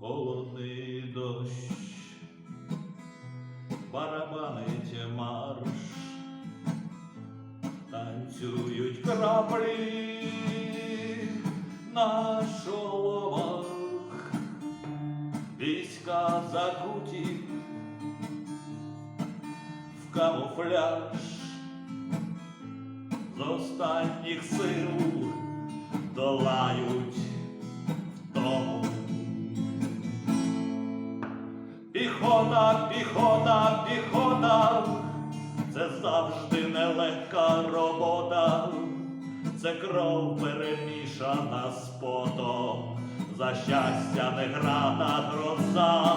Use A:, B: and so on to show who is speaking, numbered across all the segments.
A: холодний дощ, барабанить марш, танцюють краплі на шоломах, війська закуті в камуфляж з останніх сил долають Піхота, піхота, піхота, це завжди нелегка робота, це кров перемішана з потом, за щастя не грана гроза.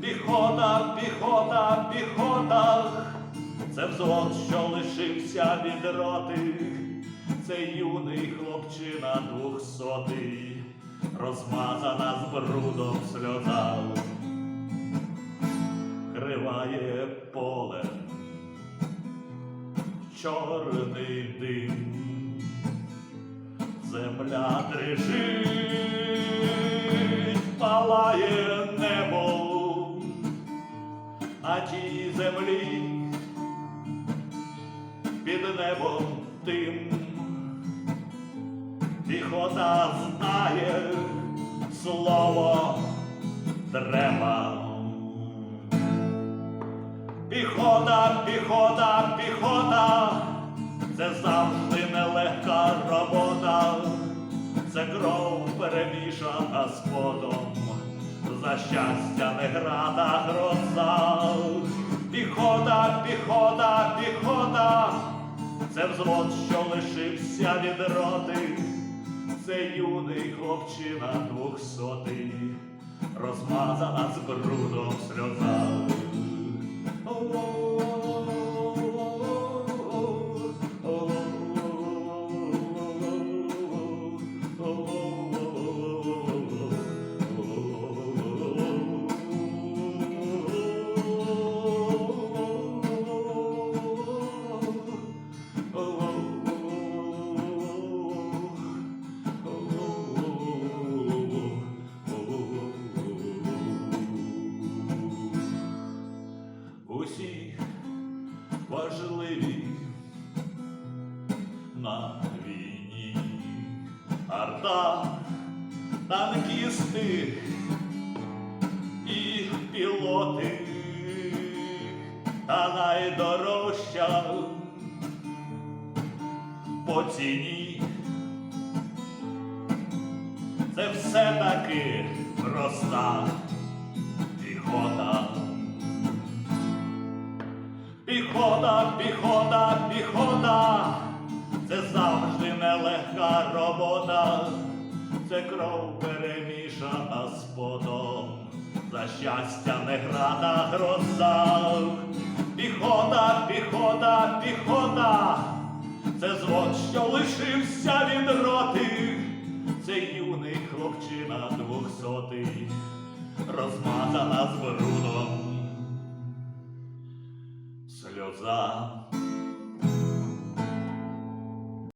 A: Піхота, піхота, піхота, це взвод, що лишився від роти, це юний хлопчина двохсотий, розмазана з брудом сльоза криває поле, чорний дим, земля дрижить, палає небо, на тій землі під небом тим. Піхота знає слово треба. Піхота, піхота, піхота, це завжди нелегка робота, це кров перемішана з потом, за щастя не града гроза. Піхота, піхота, піхота, це взвод, що лишився від роти, це юний хлопчина двохсотий, розмазана з брудом сльоза. Арта, танкісти і пілоти, та найдорожча по ціні. Це все таки проста піхота. Піхота, піхота, піхота, завжди нелегка робота, це кров перемішана з потом, за щастя не грана гроза. Піхота, піхота, піхота, це звод, що лишився від роти, це юний хлопчина двохсотий, розмазана з брудом. Сльоза.